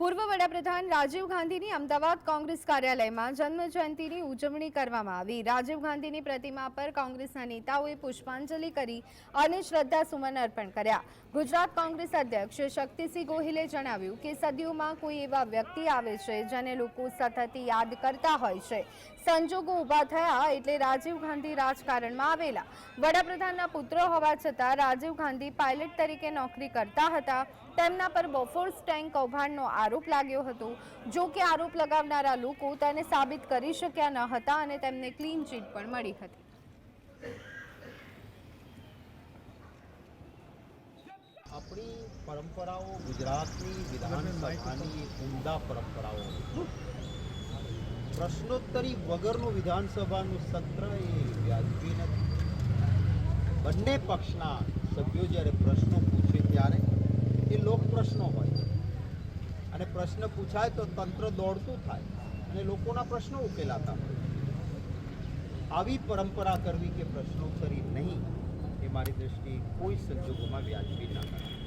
પૂર્વ વડાપ્રધાન રાજીવ ગાંધીની અમદાવાદ કોંગ્રેસ કાર્યાલયમાં જન્મજયંતિની ઉજવણી કરવામાં આવી. રાજીવ ગાંધીની પ્રતિમા પર કોંગ્રેસના નેતાઓએ પુષ્પાંજલિ કરી અને શ્રદ્ધાસુમન અર્પણ કર્યા. ગુજરાત કોંગ્રેસ અધ્યક્ષ શક્તિસિંહ ગોહિલે જણાવ્યું કે સદીઓમાં કોઈ એવા વ્યક્તિ આવે છે જેને લોકો સતત યાદ કરતા હોય છે. સંજોગો ઊભા થયા એટલે રાજીવ ગાંધી રાજકારણમાં આવેલા. વડાપ્રધાનના પુત્ર હોવા છતાં રાજીવ ગાંધી પાયલટ તરીકે નોકરી કરતા હતા. તેમના પર બોફોર્સ ટેન્ક કૌભાંડનો આરોપ લાગ્યો હતો. જો કે આરોપ લગાવનારા લોકો તેને સાબિત કરી શક્યા ન હતા અને તેમને ક્લીન ચીટ પણ મળી હતી. આપણી પરંપરાઓ ગુજરાતની વિધાનસભાની ઉમદા પરંપરાઓ. પ્રશ્નોત્તરી વગરનું વિધાનસભાનું સત્ર એ વ્યાજબી નથી. બંને પક્ષના સભ્યો જ્યારે પ્રશ્નો પૂછે ત્યારે એ લોક પ્રશ્નો હોય છે અને પ્રશ્ન પૂછાય તો તંત્ર દોડતું થાય અને લોકોના પ્રશ્નો ઉકેલાતા આવી પરંપરા કરવી કે પ્રશ્નો કરી નહીં, એ મારી દ્રષ્ટિએ કોઈ સંજોગોમાં વ્યાજબી ના ગણાય.